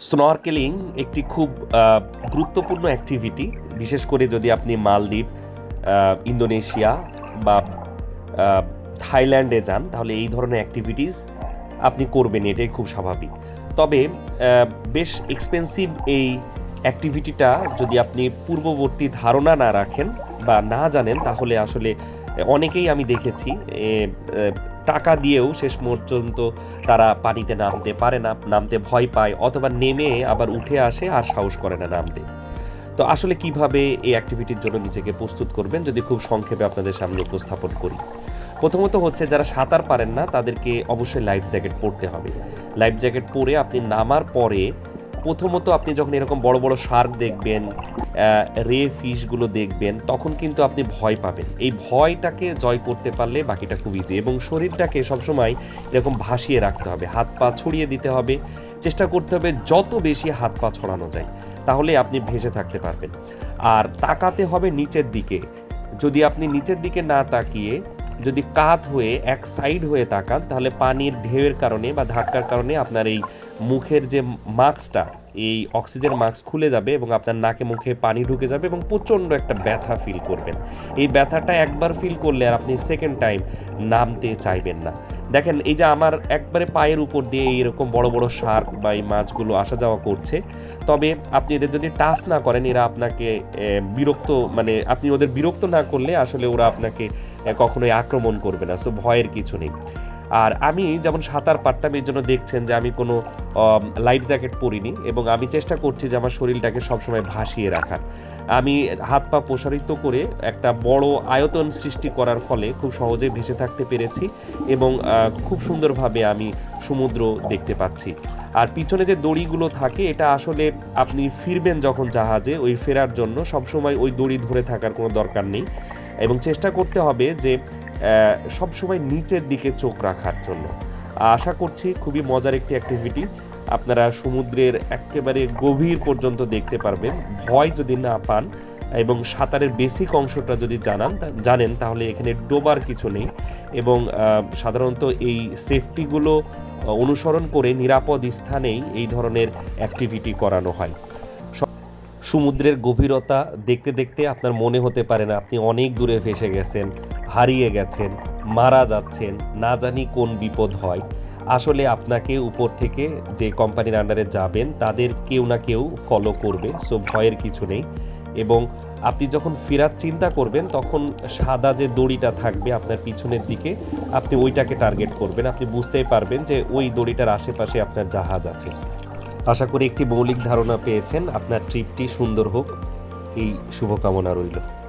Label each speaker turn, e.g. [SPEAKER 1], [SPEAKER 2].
[SPEAKER 1] Snorkelling একটি খুব গুরুত্বপূর্ণ অ্যাক্টিভিটি বিশেষ করে যদি আপনি মালদ্বীপ ইন্দোনেশিয়া বা থাইল্যান্ডে যান, তাহলে এই ধরনের অ্যাক্টিভিটিস আপনি করবেন, এটাই খুব স্বাভাবিক। তবে বেশ এক্সপেন্সিভ এই অ্যাক্টিভিটিটা যদি আপনি পূর্ববর্তী ধারণা না রাখেন বা না জানেন, তাহলে আসলে অনেকেই আমি দেখেছি টাকা দিয়েও শেষ পর্যন্ত তারা পানিতে নামতে পারে না, নামতে ভয় পায় অথবা নেমে আবার উঠে আসে আর সাহস করে না নামতে। তো আসলে কীভাবে এই অ্যাক্টিভিটির জন্য নিজেকে প্রস্তুত করবেন যদি খুব সংক্ষেপে আপনাদের সামনে উপস্থাপন করি? প্রথমত হচ্ছে যারা সাঁতার পারেন না তাদেরকে অবশ্যই লাইফ জ্যাকেট পরতে হবে। লাইফ জ্যাকেট পরে আপনি নামার পরে প্রথমত আপনি যখন এরকম বড় বড় শার্ক দেখবেন রে ফিশগুলো দেখবেন, তখন কিন্তু আপনি ভয় পাবেন। এই ভয়টাকে জয় করতে পারলে বাকিটা খুব ইজি এবং শরীরটাকে সবসময় এরকম ভাসিয়ে রাখতে হবে, হাত পা ছড়িয়ে দিতে হবে, চেষ্টা করতে হবে যত বেশি হাত পা ছড়ানো যায়, তাহলে আপনি ভেসে থাকতে পারবেন। আর তাকাতে হবে নিচের দিকে। যদি আপনি নিচের দিকে না তাকিয়ে যদি কাত হয়ে এক সাইড হয়ে তাকান, তাহলে পানির ঢেউয়ের কারণে বা ধাক্কার কারণে আপনার এই মুখের যে মাস্কটা এই অক্সিজেন মাস্ক খুলে যাবে এবং আপনার নাকে মুখে পানি ঢুকে যাবে এবং প্রচণ্ড একটা ব্যথা ফিল করবেন। এই ব্যথাটা একবার ফিল করলে আর আপনি সেকেন্ড টাইম নামতে চাইবেন না। দেখেন, এই যে আমার একবারে পায়ের উপর দিয়ে এইরকম বড় বড় শার্ক বা এই মাছগুলো আসা যাওয়া করছে, তবে আপনি এদের যদি টাচ না করেন, এরা আপনাকে বিরক্ত মানে আপনি ওদের বিরক্ত না করলে আসলে ওরা আপনাকে কখনোই আক্রমণ করবে না। সো ভয়ের কিছু নেই। আর আমি যেমন সাঁতার পারতাম এই জন্য দেখছেন যে আমি কোনো লাইফ জ্যাকেট পরিনি এবং আমি চেষ্টা করছি যে আমার শরীরটাকে সবসময় ভাসিয়ে রাখার। আমি হাত পা প্রসারিত করে একটা বড় আয়তন সৃষ্টি করার ফলে খুব সহজে ভেসে থাকতে পেরেছি এবং খুব সুন্দরভাবে আমি সমুদ্র দেখতে পাচ্ছি। আর পিছনে যে দড়িগুলো থাকে, এটা আসলে আপনি ফিরবেন যখন জাহাজে, ওই ফেরার জন্য সবসময় ওই দড়ি ধরে থাকার কোনো দরকার নেই। এবং চেষ্টা করতে হবে যে সবসময় নিচের দিকে চোখ রাখার জন্য। আশা করছি খুবই মজার একটি অ্যাক্টিভিটি আপনারা সমুদ্রের একেবারে গভীর পর্যন্ত দেখতে পারবেন। ভয় যদি না পান এবং সাঁতারের বেসিক অংশটা যদি জানান জানেন, তাহলে এখানে ডোবার কিছু নেই এবং সাধারণত এই সেফটিগুলো অনুসরণ করে নিরাপদ স্থানেই এই ধরনের অ্যাক্টিভিটি করানো হয়। সমুদ্রের গভীরতা দেখতে দেখতে আপনার মনে হতে পারে না, আপনি অনেক দূরে ভেসে গেছেন, হারিয়ে গেছেন, মারা যাচ্ছেন, না জানি কোন বিপদ হয়। আসলে আপনাকে উপর থেকে যে কোম্পানির আন্ডারে যাবেন, তাদের কেউ না কেউ ফলো করবে সো ভয়ের কিছু নেই। এবং আপনি যখন ফেরার চিন্তা করবেন, তখন সাদা যে দড়িটা থাকবে আপনার পিছনের দিকে, আপনি ওইটাকে টার্গেট করবেন। আপনি বুঝতেই পারবেন যে ওই দড়িটার আশেপাশে আপনার জাহাজ আছে। আশা করি একটি মৌলিক ধারণা পেয়েছেন। আপনার ট্রিপটি সুন্দর হোক। এই শুভকামনা রইল।